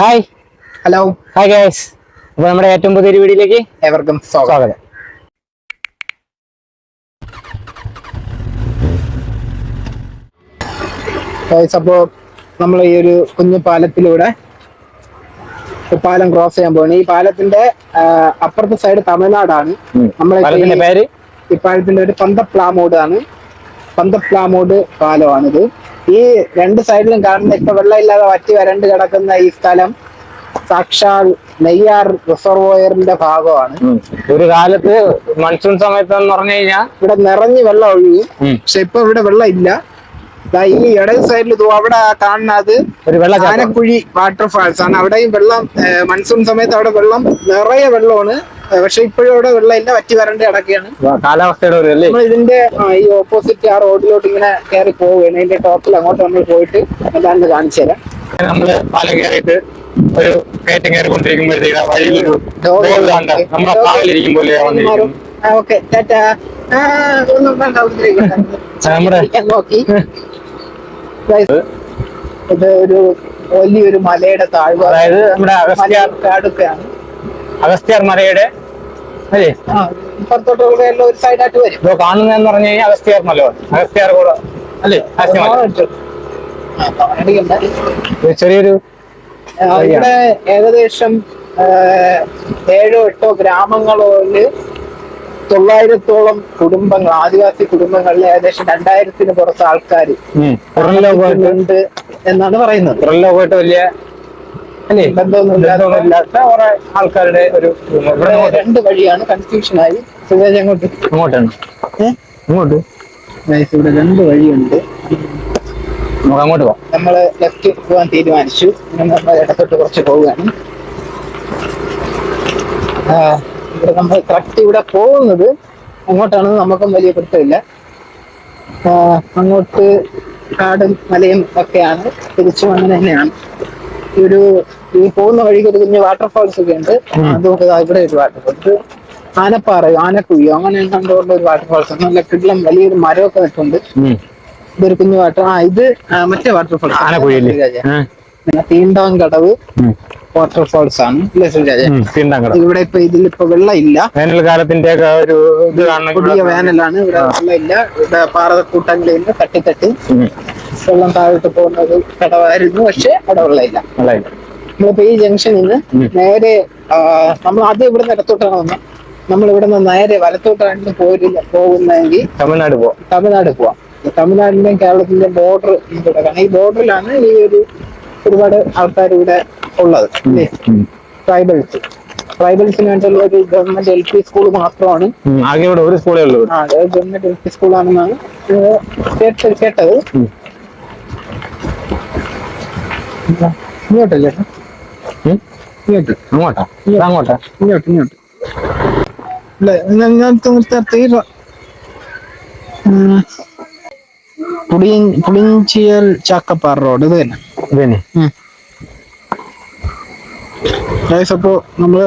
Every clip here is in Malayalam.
ഹായ് ഹലോ ഹായ് ഗൈസ് അപ്പൊ നമ്മുടെ ഏറ്റവും പുതിയൊരു വീഡിയോയിലേക്ക് ഏവർക്കും സ്വാഗതം. ഗൈസ് അപ്പോൾ അപ്പോ നമ്മൾ ഈ ഒരു കുഞ്ഞു പാലത്തിലൂടെ പാലം ക്രോസ് ചെയ്യാൻ പോവാണ്. ഈ പാലത്തിന്റെ അപ്പുറത്തെ സൈഡ് തമിഴ്നാടാണ്. നമ്മളെ പേര്? ഈ പാലത്തിന്റെ ഒരു പന്തപ്ലാമോഡ് ആണ്. പന്തപ്ലാമോഡ് പാലമാണിത്. ഈ രണ്ട് സൈഡിലും കാണുന്ന ഇപ്പൊ വെള്ളമില്ലാതെ വറ്റി വരണ്ട് കിടക്കുന്ന ഈ സ്ഥലം സാക്ഷാൽ നെയ്യാർ റിസർവോയറിന്റെ ഭാഗമാണ്. ഒരു കാലത്ത് മൺസൂൺ സമയത്ത് എന്ന് പറഞ്ഞു കഴിഞ്ഞാൽ ഇവിടെ നിറഞ്ഞ് വെള്ളം ഒഴുകും പക്ഷെ ഇപ്പൊ ഇവിടെ വെള്ളം ഇല്ല ഈ ഇടത് സൈഡിൽ അവിടെ കാണുന്നത് ആനക്കുഴി വാട്ടർഫാൾസ് ആണ്. അവിടെയും വെള്ളം മൺസൂൺ സമയത്ത് അവിടെ വെള്ളം നിറയെ വെള്ളമാണ്. പക്ഷെ ഇപ്പോഴും അവിടെ വെള്ളമില്ല വറ്റി വരണ്ട കിടക്കുകയാണ് കാലാവസ്ഥയുടെ ഒരു അല്ലേ? നമ്മൾ ഇതിന്റെ ഈ ഓപ്പോസിറ്റ് ആ റോഡിലോട്ട് ഇങ്ങനെ കയറി പോവുകയാണ്. അതിന്റെ ടോപ്പിൽ അങ്ങോട്ട് നമ്മൾ പോയിട്ട് എന്താണെന്ന് കാണിച്ചു തരാം. നമ്മൾ പാലം കയറിയിട്ട് ഒരു കയറ്റം കയറിക്കൊണ്ടിരിക്കുമ്പോഴത്തേക്ക് വഴിയിലൊരു Dog dog കണ്ട് ഉണ്ട്. നമ്മുടെ Dog. പാവലിരിക്കും പോലെ ഓക്കെ നോക്കി. ഇത് ഒരു വലിയൊരു മലയുടെ താഴ്വ അതായത് നമ്മുടെ അഗസ്ത്യാർ അടുക്കാണ് അഗസ്ത്യാർ മലയുടെ അല്ലേ എല്ലാം ഒരു സൈഡായിട്ട് വരും. ഇപ്പൊ കാണുന്നതെന്ന് പറഞ്ഞു കഴിഞ്ഞാൽ അഗസ്ത്യാർ മലയാണ് അഗസ്ത്യാർ കൂടെ അല്ലേ? ചെറിയൊരു ഇവിടെ ഏകദേശം ഏഴോ എട്ടോ ഗ്രാമങ്ങളിൽ തൊള്ളായിരത്തോളം കുടുംബങ്ങൾ ആദിവാസി കുടുംബങ്ങളിൽ ഏകദേശം രണ്ടായിരത്തിന് പുറത്ത് ആൾക്കാർ ഉണ്ട് എന്നാണ് പറയുന്നത്. പുറം ലോകമായിട്ട് വലിയ അല്ലേ? ബന്ധമൊന്നുമില്ലാത്ത കുറെ ആൾക്കാരുടെ ഒരു രണ്ട് വഴിയാണ്. കൺഫ്യൂഷൻ ആയി. സുരേഷ് അങ്ങോട്ട് അങ്ങോട്ട് Guys, ഇവിടെ രണ്ട് വഴിയുണ്ട്. നമുക്ക് അങ്ങോട്ട് പോവാം. നമ്മൾ ലെഫ്റ്റ് പോകാൻ തീരുമാനിച്ചു. നമ്മൾ ഇടത്തോട്ട് കുറച്ച് പോവുകയാണ്. ആ, ഇവിടെ നമ്മൾ കറക്റ്റ് ഇവിടെ പോകുന്നത് അങ്ങോട്ടാണെന്ന് നമുക്കും വലിയ പ്രശ്നമില്ല അങ്ങോട്ട് കാടും മലയും ഒക്കെയാണ്. തിരിച്ചും അങ്ങനെ തന്നെയാണ്. ഈ ഒരു ഈ പോകുന്ന വഴിക്ക് ഒരു കുഞ്ഞ് വാട്ടർഫാൾസ് ഒക്കെ ഉണ്ട്. അതുകൊണ്ട് ഇവിടെ ഒരു വാട്ടർഫാൾസ് ആനപ്പാറ ആനക്കുഴിയോ അങ്ങനെ കണ്ടുകൊണ്ട് ഒരു വാട്ടർഫാൾസ് നല്ല കിടിലം വലിയൊരു മരമൊക്കെ നിൽക്കുന്നുണ്ട്. ഇതൊരു കുഞ്ഞു വാട്ടർ ആ ഇത് മറ്റേ വാട്ടർഫാൾസ് ആനക്കുഴി തീണ്ടവൻ കടവ്. വാട്ടർഫാൾസ് ആണ് തീണ്ടാങ്കട ഇവിടെ ഇപ്പൊ ഇതിലിപ്പോ വെള്ളം ഇല്ല വേനൽക്കാലത്തിന്റെ ഒരു ഇത് പുതിയ വേനലാണ്. ഇവിടെ വെള്ളം ഇല്ല ഇവിടെ പാറക്കൂട്ടങ്ങളിൽ നിന്ന് തട്ടി തട്ടി. വെള്ളം താഴോട്ട് പോകുന്ന ഒരു കടവായിരുന്നു. പക്ഷെ അവിടെ വെള്ളമില്ല. നമ്മളിപ്പോ ഈ ജംഗ്ഷനിൽ നിന്ന് നേരെ നമ്മൾ ആദ്യം ഇവിടെ നിന്ന് ഇടത്തോട്ടാണ് വന്നത്. നമ്മൾ ഇവിടെ നിന്ന് നേരെ വലത്തോട്ടാണ് പോരില്ല പോകുന്നതെങ്കിൽ തമിഴ്നാട് പോവാം. തമിഴ്നാട് പോവാം. തമിഴ്നാടിന്റെയും കേരളത്തിന്റെയും ബോർഡർ കാരണം ഈ ബോർഡറിലാണ് ഈ ഒരു ഒരുപാട് ആൾക്കാർ ഇവിടെ ഉള്ളത്. ട്രൈബൽസ് ട്രൈബൽസിന് വേണ്ടിയുള്ള ഒരു ഗവൺമെന്റ് എൽ പി സ്കൂൾ മാത്രമാണ്. ആകെ ഇവിടെ ഒരു സ്കൂളേ ഉള്ളൂ. ആ അത് ഗവൺമെന്റ് എൽ പി സ്കൂളാണെന്നാണ് കേട്ടത് കേട്ടത്. ഇങ്ങോട്ടല്ലേ? ഇങ്ങോട്ട്. അങ്ങോട്ടാ? അങ്ങോട്ടാ? ഇങ്ങോട്ട് ഇങ്ങോട്ട്. ഇല്ല ഞാൻ തീർച്ച പുളിയ പുളിഞ്ചിയൽ ചാക്കപ്പാറ റോഡ് ഇത് തന്നെ. ഇത് തന്നെ. ഗൈസ് അപ്പോ നമ്മൾ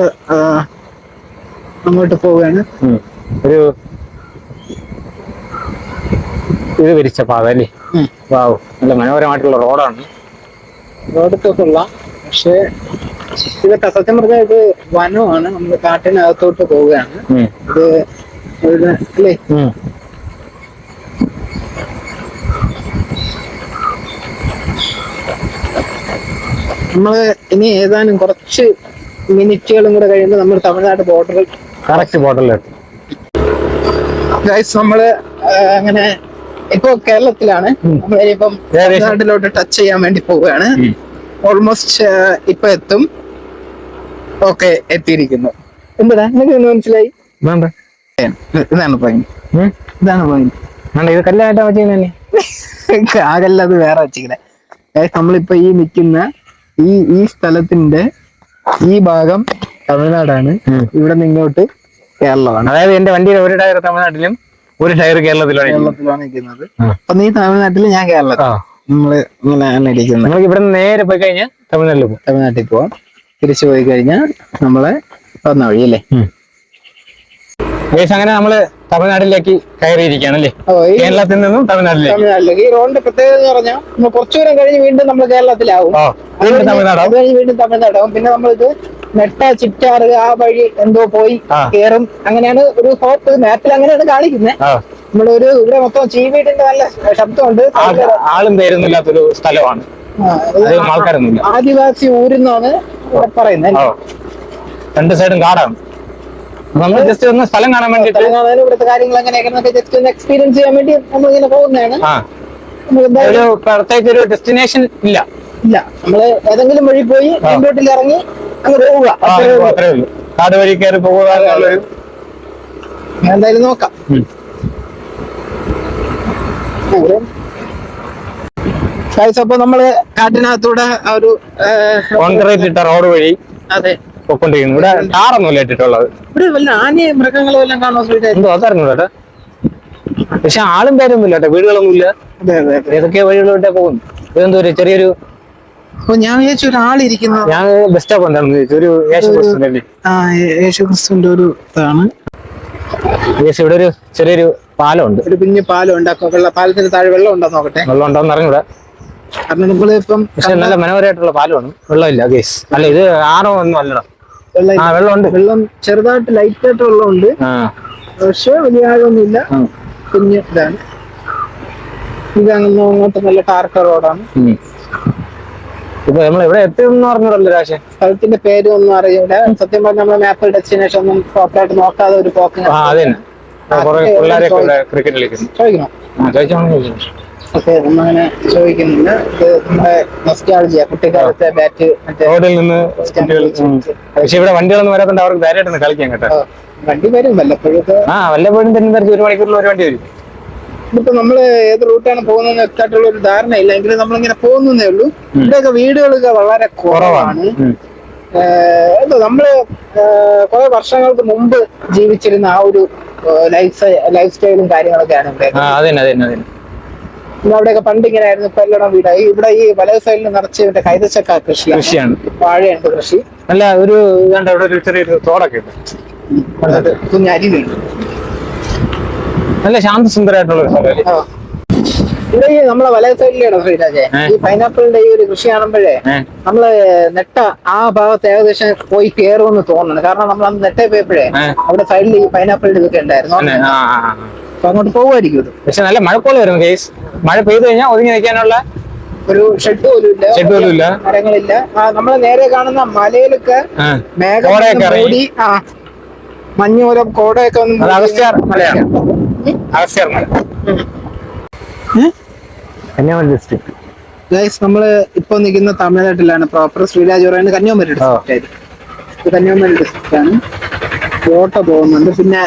അങ്ങോട്ട് പോവുകയാണ്. ഒരു ഇത് വിരിച്ച പാത അല്ലേ? വാവു. നല്ല മനോഹരമായിട്ടുള്ള റോഡാണ്. റോഡൊക്കെ കൊള്ളാം പക്ഷേ ഇതൊക്കെ സത്യം പറഞ്ഞാൽ ഇത് വനമാണ്. നമ്മൾ കാട്ടിനകത്തോട്ട് പോവുകയാണ്. ഇത് അല്ലേ? നമ്മൾ ഇനി ഏതാനും കുറച്ച് മിനിറ്റുകളും കൂടെ കഴിയുമ്പോൾ നമ്മൾ തമിഴ്നാട് ബോർഡറിൽ കറക്റ്റ് ബോർഡറിലെത്തി ഗൈസ് നമ്മൾ അങ്ങനെ ഇപ്പൊ കേരളത്തിലാണ്. നമ്മളിപ്പം. തമിഴ്നാട്ടിലോട്ട് ടച്ച് ചെയ്യാൻ വേണ്ടി പോവുകയാണ്. ഓൾമോസ്റ്റ് ഇപ്പൊ എത്തും. ഓക്കെ എത്തിയിരിക്കുന്നു. എന്താ മനസ്സിലായി? വേണ്ട ഇതാണ് പോയിന്റ്? ഇതാണ് പോയിന്റ് വേണ്ട ഇത് കല്ലായിട്ടാ വെച്ചേ ആകല്ല അത് വേറെ വെച്ചിങ്ങനെ നമ്മളിപ്പോ ഈ നിൽക്കുന്ന ഈ ഈ സ്ഥലത്തിന്റെ ഈ ഭാഗം തമിഴ്നാടാണ്. ഇവിടെ നിന്ന് ഇങ്ങോട്ട് കേരളമാണ്. അതായത് എന്റെ വണ്ടിയിൽ ഒരു ടയർ തമിഴ്നാട്ടിലും ഒരു ടയർ കേരളത്തിലാണ്. കേരളത്തിലാണ് നിൽക്കുന്നത് അപ്പൊ നീ തമിഴ്നാട്ടിൽ ഞാൻ കേരളത്തിൽ നമ്മൾ ഇങ്ങനെ ഇരിക്കുന്നത് നമുക്ക് ഇവിടെ നേരെ പോയി കഴിഞ്ഞാൽ തമിഴ്നാട്ടിൽ പോകും തമിഴ്നാട്ടിൽ പോവാം. തിരിച്ചു പോയി കഴിഞ്ഞാൽ നമ്മളെ വന്ന വഴി അല്ലേ അങ്ങനെ നമ്മൾ തമിഴ്നാട്ടിലേക്ക് കയറിയിരിക്കുകയാണ് അല്ലേ കേരളത്തിൽ നിന്നും തമിഴ്നാട്ടിലേക്ക്. തമിഴ്നാട്ടിലേക്ക്. ഈ റോഡിന്റെ പ്രത്യേകത എന്ന് പറഞ്ഞാൽ നമ്മൾ കുറച്ചു ദൂരം കഴിഞ്ഞ് വീണ്ടും നമ്മൾ കേരളത്തിലാവും. വീണ്ടും തമിഴ്നാടാവും വീണ്ടും തമിഴ്നാടാവും. പിന്നെ നമ്മളിത് നെട്ട ചിറ്റാറ് ആ വഴി എന്തോ പോയി കേറും. അങ്ങനെയാണ് ഒരു ഹോപ്പ് മാപ്പിൽ അങ്ങനെയാണ് കാണിക്കുന്നത്. നമ്മളൊരു ഇവിടെ മൊത്തം ചീവീടിന്റെ നല്ല ശബ്ദമുണ്ട്. ആളും പേരൊന്നുമില്ലാത്തൊരു സ്ഥലമാണ്. ആദിവാസി ഊരെന്നാണ് പറയുന്നത്. രണ്ട് സൈഡും കാടാണ്. നമ്മൾ ജസ്റ്റ് ഒന്ന് സ്ഥലം കാണാൻ വേണ്ടിട്ട് ഇവിടുത്തെ കാര്യങ്ങൾ എങ്ങനെയൊക്കെ ജസ്റ്റ് ഒന്ന് എക്സ്പീരിയൻസ് ചെയ്യാൻ വേണ്ടി നമ്മൾ ഇങ്ങനെ പോകുന്നതാണ് ഒരു പ്രത്യേകിച്ച് ഒരു ഡെസ്റ്റിനേഷൻ ഇല്ല. ഇല്ല. നമ്മൾ ഏതെങ്കിലും വഴി പോയി മെയിൻ റോഡിൽ ഇറങ്ങി അങ്ങ് പോവുക. അത്രേ ഉള്ളൂ. കാട് വഴി കയറി ഞാൻ എന്തായാലും നോക്കാം. അപ്പൊ നമ്മൾ കാട്ടിനകത്തൂടെ ഒരു കോൺക്രീറ്റ് ഇട്ട റോഡ് വഴി അതെ. പൊക്കൊണ്ടിരിക്കുന്നു. ഇവിടെ ടാറൊന്നുമില്ല ഇട്ടിട്ടുള്ളത് ഇവിടെ വല്ല ആനയെ മൃഗങ്ങളും എല്ലാം കാണാൻ ശ്രമിച്ചത് എന്തോ അതറിഞ്ഞു ചേട്ടാ പക്ഷെ ആളും പേരൊന്നുമില്ല കേട്ടോ വീടുകളൊന്നുമില്ല. അതെ അതെ അതെ. ഏതൊക്കെ വഴികളിലോട്ടേ പോകുന്നു ഇതെന്തോ ഒരു ചെറിയൊരു ഞാൻ വിചാരിച്ചു ഒരാളിരിക്കുന്ന ഞാൻ ബസ് സ്റ്റോപ്പ് എന്താണെന്ന് ചോദിച്ചു ഒരു യേശു ബസ് ആ യേശു ക്രിസ്തുവിന്റെ ഒരു ഇതാണ്. ഇവിടെ ഒരു ചെറിയൊരു പാലമുണ്ട്. ഒരു കുഞ്ഞു പാലം ഉണ്ട് പാലത്തിന് താഴെ വെള്ളം ഉണ്ടോ നോക്കട്ടെ. വെള്ളം ഉണ്ടോന്ന് അറിഞ്ഞൂടാ. കാരണം നമ്മളിപ്പം പക്ഷെ നല്ല മനോഹരമായിട്ടുള്ള പാലമാണ്. വെള്ളമില്ല ഗേസ് അല്ല ഇത് ആറോ ഒന്നും അല്ലടാ. വെള്ളം ചെറുതായിട്ട് ലൈറ്റ് ആയിട്ട് വെള്ളമുണ്ട്. പക്ഷെ വലിയ ആഴമൊന്നുമില്ല. കുഞ്ഞ് ഇതാണ്. ഇതങ്ങനെ അങ്ങോട്ട് നല്ല ടാർക്ക റോഡാണ് ഇപ്പൊ നമ്മൾ എവിടെ എത്തിയെന്ന് പറഞ്ഞല്ലോ രാശേ സ്ഥലത്തിന്റെ പേര് ഒന്നും അറിയില്ല. സത്യം പറഞ്ഞാൽ നമ്മളെ മാപ്പ് ഡെസ്റ്റിനേഷൻ ഒന്നും പ്രോപ്പർ ആയിട്ട് നോക്കാതെ ഒരു പോക്ക് ക്രിക്കറ്റ് കളിക്കുന്നു. ചോദിക്കണം? നമ്മളങ്ങനെ ചോദിക്കുന്നില്ല ഇത് നമ്മുടെ നൊസ്റ്റാളജിയ കുട്ടിക്കാലത്തെ ബാറ്റ് റോഡിൽ നിന്ന് കുട്ടികൾ. പക്ഷെ ഇവിടെ വണ്ടികളൊന്നും വരാത്തോണ്ട് അവർക്ക് ധൈര്യമായിട്ട് കളിക്കാൻ കേട്ടോ. വണ്ടി വരും വല്ലപ്പോഴും ആ വല്ലപ്പോഴും തന്നെ ഒരു മണിക്കൂറിൽ ഒരു വണ്ടി വരും. ഇപ്പൊ നമ്മൾ ഏത് റൂട്ടാണ് പോകുന്നത് വ്യക്തമായിട്ടുള്ള ഒരു ധാരണയില്ല. എങ്കിലും നമ്മളിങ്ങനെ പോകുന്നേ ഉള്ളൂ. ഇവിടെയൊക്കെ വീടുകളൊക്കെ വളരെ കുറവാണ്. എന്തോ നമ്മൾ കുറെ വർഷങ്ങൾക്ക് മുമ്പ് ജീവിച്ചിരുന്ന ആ ഒരു ലൈഫ് ലൈഫ് സ്റ്റൈലും കാര്യങ്ങളൊക്കെയാണ് ഇവിടെ അവിടെയൊക്കെ പണ്ട് ഇങ്ങനെ ആയിരുന്നു ഇപ്പൊ എല്ലാം വീടായി ഇവിടെ ഈ വലയ സൈഡിൽ നിറച്ച് ഇവന്റെ കൈതച്ചക്ക കൃഷി. കൃഷിയാണ്. വാഴയുണ്ട് കൃഷി. അല്ല ഒരു ഇതാണ്ട് അവിടെ ഒരു ചെറിയൊരു തോടൊക്കെ ഉണ്ട്. അത് കുഞ്ഞരിവുണ്ട് നല്ല ശാന്തസുന്ദരമായിട്ടുള്ള ഒരു സ്ഥലം? ഇവിടെ ഈ നമ്മളെ വലയ സൈഡിലാണ് ശ്രീരാജെ ഈ പൈനാപ്പിളിന്റെ ഈ ഒരു കൃഷി കാണുമ്പോഴേ നമ്മൾ നെട്ട ആ ഭാഗത്ത് ഏകദേശം പോയി കയറുമെന്ന് തോന്നുന്നു കാരണം നമ്മൾ അന്ന് നെട്ടേ പോയപ്പോഴേ അവിടെ സൈഡിൽ ഈ പൈനാപ്പിളിന്റെ ഇതൊക്കെ ഉണ്ടായിരുന്നു. അപ്പൊ അങ്ങോട്ട് പോകുമായിരിക്കും പക്ഷെ നല്ല മഴക്കോൾ വരും കേസ് മഴ പെയ്തു കഴിഞ്ഞാൽ ഒതുങ്ങി നിൽക്കാനുള്ള ഒരു ഷെഡ് പോലും ഇല്ല ഷെഡ് പോലും ഇല്ല. മരങ്ങളില്ല. ആ നമ്മളെ നേരെ കാണുന്ന മലയിലൊക്കെ ആ. മേഘം കോടയൊക്കെ വന്ന് ഇറങ്ങി. മൂടി ആ മഞ്ഞൂരം കോടയൊക്കെ ഒന്ന് അഗസ്ത്യാർ മലയാണ് അഗസ്ത്യാർ മല. കന്യാകുമാരി ഡിസ്ട്രിക്ട് ഗൈസ് നമ്മൾ ഇപ്പൊ നിൽക്കുന്ന തമിഴ്നാട്ടിലാണ്. പ്രോപ്പർ ശ്രീരാജ് പറയുന്നത് കന്യാകുമാരി. ഡിസ്ട്രിക്റ്റ് ആയിരുന്നു കന്യാകുമാരി ഡിസ്ട്രിക്റ്റ് ആണ്. ഓട്ടോ പോകുന്നുണ്ട്. പിന്നെ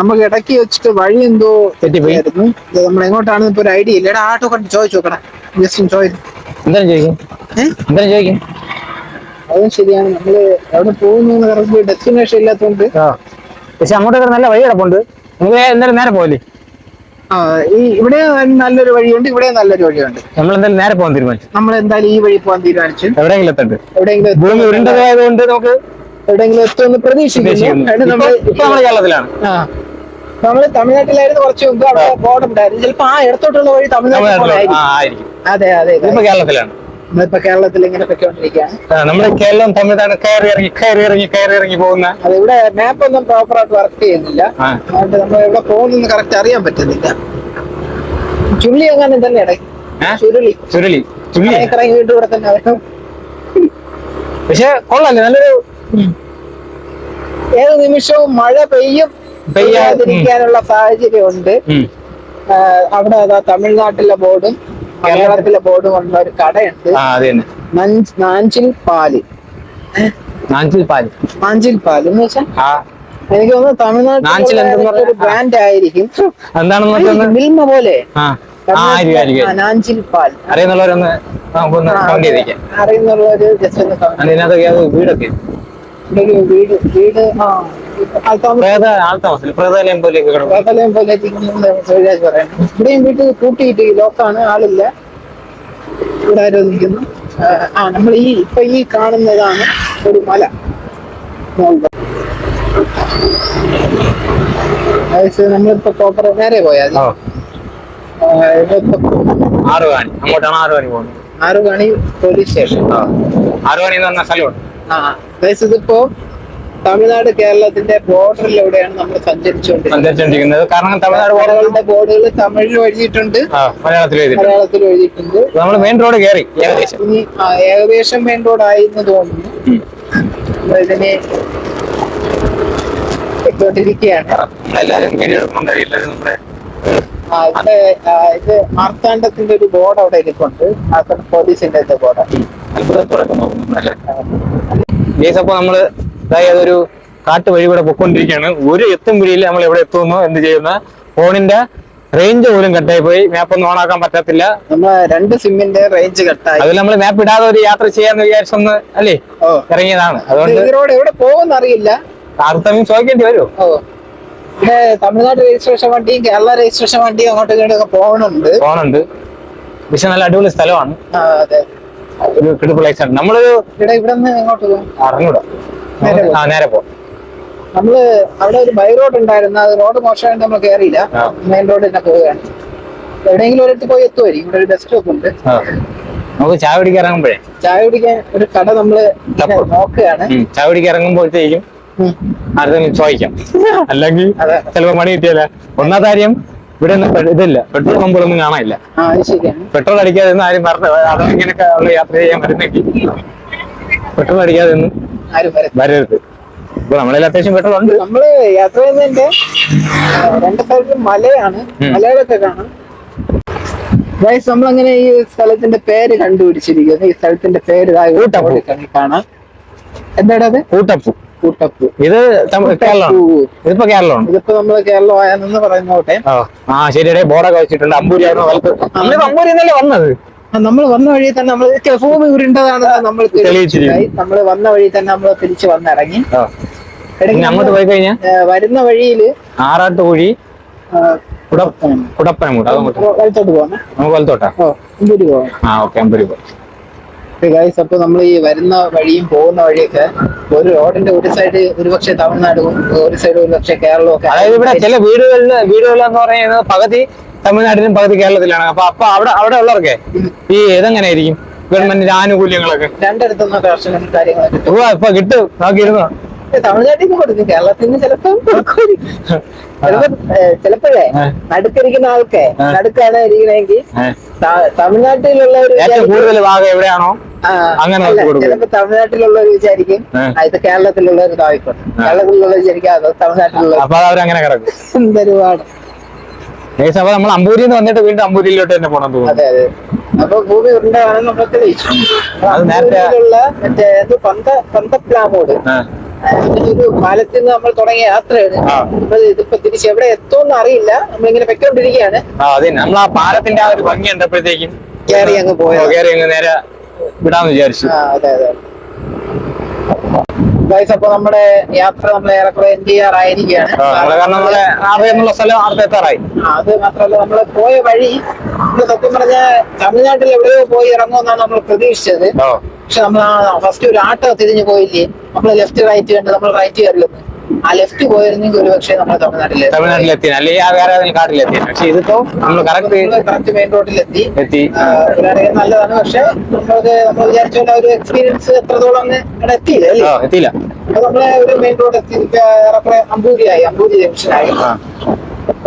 നമുക്ക് ഇടയ്ക്ക് വെച്ചിട്ട് വഴി എന്തോ തെറ്റിപ്പോയിരുന്നു നമ്മൾ എങ്ങോട്ടാണ് ഇപ്പൊ ഒരു ഐഡിയ ഇല്ല. എടാ ആട്ടോ കണ്ട് ചോദിച്ചു നോക്കണം ജസ്റ്റ് ചോദിച്ചു എന്തായാലും ചോദിക്കും. എന്തായാലും ചോദിക്കും. അതും ശരിയാണ്. നമ്മൾ അവിടെ പോകുന്നു കറക്റ്റ് ഡെസ്റ്റിനേഷൻ ഇല്ലാത്തതുകൊണ്ട് പക്ഷെ അങ്ങോട്ടൊക്കെ നല്ല വഴി കിടപ്പുണ്ട് നിങ്ങൾ എന്തായാലും നേരെ പോകല്ലേ ആ, ഈ ഇവിടെ നല്ലൊരു വഴിയുണ്ട് ഇവിടെ നല്ലൊരു വഴിയുണ്ട്. നമ്മൾ എന്തായാലും നേരെ പോകാൻ തീരുമാനിച്ചു. നമ്മൾ എന്തായാലും ഈ വഴി പോകാൻ തീരുമാനിച്ചു. എവിടെയെങ്കിലും എത്തണ്ട് എവിടെയെങ്കിലും നമുക്ക് എവിടെയെങ്കിലും എത്തുമെന്ന് പ്രതീക്ഷിക്കുന്നു. കേരളത്തിലാണ്. നമ്മൾ തമിഴ്നാട്ടിലായിരുന്നു കുറച്ച് മുമ്പ് അവിടെ ബോർഡ് ഉണ്ടായിരുന്നു. ചിലപ്പോ ആ ഇടത്തോട്ടുള്ള വഴി തമിഴ്നാട്ടിൽ അതെ അതെ കേരളത്തിലാണ്. നമ്മളിപ്പോ കേരളത്തിൽ ഇങ്ങനെ പൊയ്ക്കൊണ്ടിരിക്കുകയാണ്. നമ്മുടെ കേരളം തമിഴ്നാട് കയറി ഇറങ്ങി കയറി ഇറങ്ങി കയറി ഇറങ്ങി പോകുന്ന അത് ഇവിടെ മാപ്പ് ഒന്നും പ്രോപ്പർ ആയിട്ട് വർക്ക് ചെയ്യുന്നില്ല. അതുകൊണ്ട് നമ്മൾ എവിടെ പോകുന്നു കറക്റ്റ് അറിയാൻ പറ്റുന്നില്ല. ചുള്ളി എങ്ങനെ തന്നെ? ചുരുളി. ചുരുളി. ചുള്ളി. ഇറങ്ങി വീണ്ടും ഇവിടെ തന്നെ പക്ഷെ കൊള്ളാല്ലേ നല്ലൊരു ഏത് നിമിഷവും മഴ പെയ്യും പെയ്യാ- പെയ്യാതിരിക്കാനുള്ള സാഹചര്യം ഉണ്ട് അവിടെ അതാ തമിഴ്നാട്ടിലെ ബോർഡും കേരളത്തിലെ ബോർഡും ഉള്ള ഒരു കടയുണ്ട്. നാഞ്ചിൽ പാൽ. നാഞ്ചിൽ പാൽ. നാഞ്ചിൽ പാൽ എന്ന് വെച്ചാൽ എനിക്ക് തോന്നുന്നു തമിഴ്നാട്ടിൽ ബ്രാൻഡ് ആയിരിക്കും എന്താണെന്ന് മിൽമ പോലെ. അറിയുന്നുള്ളവരൊന്ന് അത് വീടൊക്കെ ഇവിടെ ഒരു വീട് വീട് ആ ആൾത്താമസം. പ്രേത ആൾത്താമസില്ല പ്രേതാലയം പോലെയൊക്കെ കിടക്കും. പ്രബലം പോലെ സൂര്യാജ് പറയുന്നത് ഇവിടെയും വീട്ടിൽ കൂട്ടിയിട്ട് ലോക്കാണ് ആളില്ല. ഇവിടെ ആരോ നിൽക്കുന്നു. ആ, നമ്മൾ ഈ ഇപ്പൊ ഈ കാണുന്നതാണ് ഒരു മല. നമ്മളിപ്പോ പ്രോപ്പർ നേരെ പോയാൽ ആറുകാണി. അങ്ങോട്ടാണ് ആറുകാണി പോകുന്നത്. Arukani police station. ആ. ആറ് കാണി എന്ന് പറഞ്ഞ സ്ഥലമുണ്ട്. ഇതിപ്പോ തമിഴ്നാട് കേരളത്തിന്റെ ബോർഡറിലൂടെയാണ് നമ്മൾ സഞ്ചരിച്ചുകൊണ്ടിരിക്കുന്നത്? സഞ്ചരിച്ചോണ്ടിരിക്കുന്നത് കാരണം തമിഴ്നാട് ബോർഡുകളുടെ ബോർഡുകൾ തമിഴിൽ എഴുതിയിട്ടുണ്ട് ആ മലയാളത്തിൽ എഴുതിയിട്ടുണ്ട് മലയാളത്തിൽ എഴുതിയിട്ടുണ്ട് നമ്മൾ മെയിൻ റോഡ് കയറി ഏകദേശം. ഏകദേശം മെയിൻ റോഡ് തോന്നുന്നു. അപ്പൊ ഇതിനെ ഇട്ടോണ്ടിരിക്കുകയാണ് എല്ലാവരും കയറിയെടുക്കുന്നുണ്ട് എല്ലാവരും നമ്മുടെ ആ, ഇവിടെ ആ, ഇത് മാർത്താണ്ഡത്തിന്റെ ഒരു ബോർഡ് അവിടെ എനിക്കുണ്ട് പോലീസിന്റെ ബോർഡ്. ഗേസ് അപ്പൊ നമ്മൾ അതായത് ഒരു കാട്ട് വഴി കൂടെ പൊക്കോണ്ടിരിക്കുകയാണ്. ഒരു എത്തും പിടിയിൽ നമ്മൾ എവിടെ എത്തുന്നു എന്ത് ചെയ്യുന്ന ഫോണിന്റെ റേഞ്ച് പോലും കട്ടായി പോയി. മാപ്പ് ഒന്നും ഓണാക്കാൻ പറ്റത്തില്ല. നമ്മളെ രണ്ട് സിമ്മിന്റെ റേഞ്ച് കട്ടായി. അതിൽ നമ്മൾ മാപ്പ് ഇടാതെ ഒരു യാത്ര ചെയ്യാന്ന് വിചാരിച്ചൊന്ന് അല്ലേ? ഇറങ്ങിയതാണ്. അതുകൊണ്ട് റോഡ് എവിടെ പോകുമെന്ന് അറിയില്ല. ആർത്തമ്യം ചോദിക്കേണ്ടി വരുമോ തമിഴ്നാട് രജിസ്ട്രേഷൻ വണ്ടിയും കേരള രജിസ്ട്രേഷൻ വണ്ടിയും അങ്ങോട്ടും ഇങ്ങോട്ടൊക്കെ പോകണുണ്ട്. ഫോണുണ്ട് പക്ഷെ നല്ല അടിപൊളി സ്ഥലമാണ്. അതെ. ഒരു പ്ലേസ് ആണ്. നമ്മളൊരു ഇവിടെ നിന്ന് എങ്ങോട്ട് പോകും അറിഞ്ഞൂടാ. ആ നേരെ പോ. നമ്മൾ അവിടെ ഒരു ബൈ റോഡ് ഉണ്ടായിരുന്നു. അത് റോഡ് മോശമായിട്ട് നമ്മൾ കയറിയില്ല. മെയിൻ റോഡ് തന്നെ പോവുകയാണ്. എവിടെയെങ്കിലും ഒരിടത്ത് പോയി എത്തുമായിരിക്കും ഇവിടെ ഒരു ബസ് സ്റ്റോപ്പ് ഉണ്ട്. നമുക്ക് ചായ കുടിക്കാൻ ഇറങ്ങുമ്പോഴേ? ചായ കുടിക്കാൻ ഒരു കട നമ്മൾ നോക്കുകയാണ്. ചായ കുടിക്കാൻ ഇറങ്ങുമ്പോഴത്തേക്കും ഉം. ആർക്കെങ്കിലും ചോദിക്കാം. അല്ലെങ്കിൽ. ചിലപ്പോ മണി കിട്ടിയല്ല? ഒന്നാം കാര്യം ഇവിടെ ഇതില്ല. പെട്രോൾ പമ്പുകളൊന്നും കാണാനില്ല. പെട്രോൾ അടിക്കാതെ ഒന്നും ആരും പറഞ്ഞു അതോ ഇങ്ങനെയൊക്കെ ഉള്ള യാത്ര ചെയ്യാൻ വരുന്നെങ്കിൽ. പെട്രോൾ അടിക്കാതെ ഒന്നും വരരുത്. ഇപ്പൊ നമ്മളതിൽ അത്യാവശ്യം പെട്രോൾ ഉണ്ട്. നമ്മൾ യാത്ര ചെയ്യുന്നതിന്റെ രണ്ട് സ്ഥലത്തും മലയാണ്. മലയാളത്തെ മലകളൊക്കെ കാണാം. ഗൈസ് നമ്മളങ്ങനെ ഈ സ്ഥലത്തിന്റെ പേര് കണ്ടുപിടിച്ചിരിക്കുന്നു. ഈ സ്ഥലത്തിന്റെ പേര് കാണാം. എന്താടാ അത്? കൂട്ടപ്പു കൂട്ടപ്പൂ. ഇത് തമി- കേരളമാണ്. ഇതിപ്പോ കേരളമാണ്. ഇതിപ്പോ നമ്മൾ കേരളമായെന്ന് പറയുന്നോട്ടെ. ആ ശരിയുടെ ബോർഡൊക്കെ വെച്ചിട്ടുണ്ട് അമ്പൂരി ആയിരുന്നു നമ്മളിപ്പോ അമ്പൂരി എന്നല്ലേ വന്നത്? നമ്മൾ വന്ന വഴി തന്നെ നമ്മൾ ഭൂമി ഉരുണ്ടതാണ് നമ്മൾ. നമ്മൾ വന്ന വഴി തന്നെ നമ്മൾ തിരിച്ചു വന്നിറങ്ങി. അങ്ങോട്ട് പോയി കഴിഞ്ഞാൽ വരുന്ന വഴിയിൽ ആറാട്ട് കുഴി കുടപ്പനം കുടപ്പനം അതങ്ങോട്ട് വലത്തോട്ട് പോകാം നമുക്ക് വലത്തോട്ടാ. അമ്പൂരി പോവാം. പോകാം ആ ഓക്കെ അമ്പൂരി പോയി ഗൈസ് അപ്പൊ നമ്മൾ ഈ വരുന്ന വഴിയും പോകുന്ന വഴിയൊക്കെ ഒരു റോഡിന്റെ ഒരു സൈഡ് ഒരുപക്ഷെ തമിഴ്നാടും ഒരു സൈഡ് ഒരുപക്ഷെ കേരളവും ഒക്കെ അതായത് ഇവിടെ ചില വീടുകളിൽ വീടുകളെന്ന് പറയുന്നത് പകുതി തമിഴ്നാട്ടിലും പകുതി കേരളത്തിലാണ്. അപ്പൊ അപ്പൊ അവിടെ അവിടെ ഉള്ളവർക്കെ ഈ ഇതെങ്ങനെയായിരിക്കും? ഗവൺമെന്റിന്റെ ആനുകൂല്യങ്ങളൊക്കെ. രണ്ടിടത്തുനിന്ന് കർഷകരും കാര്യങ്ങളൊക്കെ ഇപ്പൊ കിട്ടും. നോക്കിയിരുന്നോ? തമിഴ്നാട്ടിൽ നിന്ന് കൊടുക്കും കേരളത്തിൽ നിന്ന് ചിലപ്പോ ചിലപ്പോഴേ നടുക്കിരിക്കുന്ന ആൾക്കെ. നടുക്കാണ് ഇരിക്കണമെങ്കിൽ തമിഴ്നാട്ടിലുള്ള ത- കൂടുതൽ ഭാഗം എവിടെയാണോ അങ്ങനെ. ചിലപ്പോ തമിഴ്നാട്ടിലുള്ളവർ വിചാരിക്കും. ഇത് കേരളത്തിലുള്ളവർ താഴ്ക്കും കേരളത്തിലുള്ളവർ വിചാരിക്കും അത് തമിഴ്നാട്ടിലുള്ള. അപ്പൊ അവരങ്ങനെ കിടക്കും. എന്തൊരുപാട്. ഏകദേശം അപ്പൊ നമ്മൾ അമ്പൂരിയിൽ നിന്ന് വന്നിട്ട് വീണ്ടും അമ്പൂരിയിലോട്ട് തന്നെ പോകണം തോന്നുന്നു. അതെ അതെ. അപ്പൊ ഭൂമി ഉരുണ്ടാണ് നമ്മൾ തെളിയിച്ചു അത് നേരത്തെ- മറ്റേ പന്ത പന്തപ്ലാമോട് ആ. ഒരു പാലത്തിൽ നിന്ന് നമ്മൾ തുടങ്ങിയ യാത്രയാണ്. അപ്പൊ ഇതിപ്പോ തിരിച്ച് എവിടെ എത്തുമെന്ന് അറിയില്ല. നമ്മളിങ്ങനെ വെക്കൊണ്ടിരിക്കുകയാണ് നമ്മൾ ആ പാലത്തിന്റെ ആ ഒരു ഭംഗി കണ്ടപ്പോഴത്തേക്കും കേറി അങ്ങ് പോയോ. കേറി അങ്ങ് നേരെ വിടാന്ന് വിചാരിച്ചു. അതെ അതെ. ഗൈസ് അപ്പൊ നമ്മുടെ യാത്ര നമ്മൾ ഏറെക്കുറെ എൻഡ് ചെയ്യാറായിരിക്കുകയാണ്. എന്നുള്ള സ്ഥലം ആർത്ത് അത് മാത്രമല്ല നമ്മൾ പോയ വഴി സത്യം പറഞ്ഞ തമിഴ്നാട്ടിൽ എവിടെയോ പോയി ഇറങ്ങുമെന്നാണ് നമ്മൾ പ്രതീക്ഷിച്ചത്. പക്ഷെ നമ്മൾ ഫസ്റ്റ് ഒരു ആട്ടോ തിരിഞ്ഞു പോയില്ലേ? നമ്മൾ ലെഫ്റ്റ് റൈറ്റ് കണ്ട് നമ്മൾ റൈറ്റ് കയറില്ല ആ ലെഫ്റ്റ് പോയിരുന്നെങ്കിൽ ഒരു പക്ഷേ നമ്മൾ തമിഴ്നാട്ടിൽ തമിഴ്നാട്ടിലെത്തി. അല്ലെങ്കിൽ വേറെ ഏതെങ്കിലും കാട്ടിലെത്തി. പക്ഷെ ഇതിപ്പോ നമ്മൾ കറക്റ്റ് കറക്റ്റ് മെയിൻ റോഡിൽ എത്തി. എത്തി നല്ലതാണ്. പക്ഷെ നമ്മൾക്ക് നമ്മൾ വിചാരിച്ച പോലെ ഒരു എക്സ്പീരിയൻസ് എത്രത്തോളം എത്തിയില്ല അല്ലേ? എത്തിയില്ല. നമ്മളെ ഒരു മെയിൻ റോഡ് എത്തി. ഏറെക്കുറെ അമ്പൂരിയായി. അമ്പൂരി ജംഗ്ഷനായി ആയി.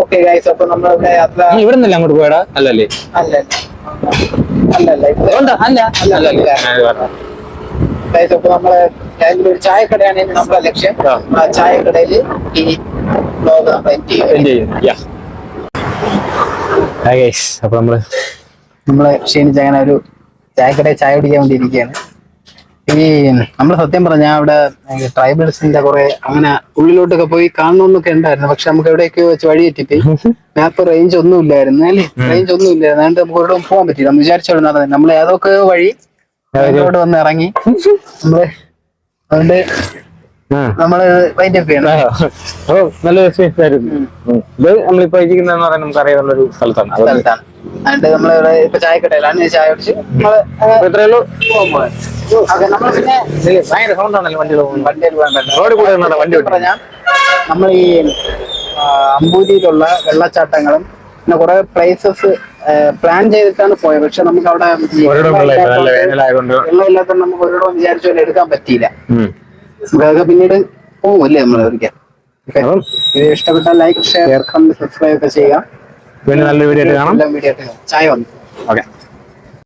ഓക്കെ ഗൈസ് അപ്പൊ നമ്മളിവിടെ യാത്ര ഇവിടെ നിന്നല്ല അങ്ങോട്ട് പോയടാ? അല്ലല്ലേ? അല്ല അല്ലല്ല അല്ല അല്ല, അല്ല. ഗൈസ് അപ്പൊ നമ്മൾ ഒരു ചായക്കടയാണ് ഇനി നമ്മുടെ ലക്ഷ്യം. ആ. ചായക്കടയിൽ ഈ ബ്ലോഗ് നമ്മൾ എൻഡ് ചെയ്യും. അപ്പൊ നമ്മൾ നമ്മൾ ക്ഷീണിച്ച് അങ്ങനെ ഒരു ചായക്കടയിൽ ചായ കുടിക്കാൻ വേണ്ടി ഇരിക്കുകയാണ്. ഈ നമ്മൾ സത്യം പറഞ്ഞാൽ അവിടെ ട്രൈബൽസിന്റെ കുറെ അങ്ങനെ ഉള്ളിലോട്ടൊക്കെ പോയി കാണണമെന്നൊക്കെ ഉണ്ടായിരുന്നു. പക്ഷെ നമുക്ക് എവിടെയൊക്കെയോ വെച്ച് വഴി തെറ്റിപ്പോയി. മാപ്പ് റേഞ്ച് ഒന്നും ഇല്ലായിരുന്നു അല്ലേ? റേഞ്ച് ഒന്നും ഇല്ലായിരുന്നു. അതുകൊണ്ട് നമുക്ക് ഒരിടവും പോകാൻ പറ്റില്ല നമ്മൾ വിചാരിച്ചോളൂ നടന്നത് നമ്മൾ ഏതൊക്കെ വഴി വന്ന് ഇറങ്ങി. നമ്മൾ അതുകൊണ്ട്. നമ്മൾ നല്ല എക്സ്പീരിയൻസ് ആയിരുന്നു. ഇത് നമ്മളിപ്പോ ഇരിക്കുന്നതെന്ന് പറയാൻ നമുക്ക് അറിയാവുന്ന ഒരു സ്ഥലത്താണ്. അതുകൊണ്ട് നമ്മൾ ഇവിടെ ഇപ്പൊ ചായക്കടയിലാണ്. ഈ ചായ കുടിച്ച് നമ്മൾ ഉള്ളൂ? നമ്മൾ പിന്നെ ഭയങ്കര സൗണ്ട് ആണല്ലോ പോകുന്നത് വണ്ടിയിൽ റോഡിൽ കൂടെ വണ്ടി പറഞ്ഞാൽ നമ്മൾ ഈ അമ്പൂരിയിലുള്ള വെള്ളച്ചാട്ടങ്ങളും പിന്നെ കുറെ പ്ലേസസ് പ്ലാൻ ചെയ്തിട്ടാണ് പോയത്. പക്ഷെ നമുക്ക് അവിടെ വെള്ളമില്ലാത്ത ഒരിടം നമുക്ക് ഒരിടവും വിചാരിച്ചു പോലെ എടുക്കാൻ പറ്റിയില്ല. അതൊക്കെ പിന്നീട് പിന്നീട് പോകുമല്ലേ നമ്മൾ ഒരിക്കൽ. ഇത് ഇഷ്ടപ്പെട്ട ലൈക്ക് ഷെയർ കമന്റ് സബ്സ്ക്രൈബ് ഒക്കെ ചെയ്യുക. പിന്നെ നല്ല വീഡിയോ കാണാം. വീഡിയോ ചായ വന്നു. ഓക്കെ.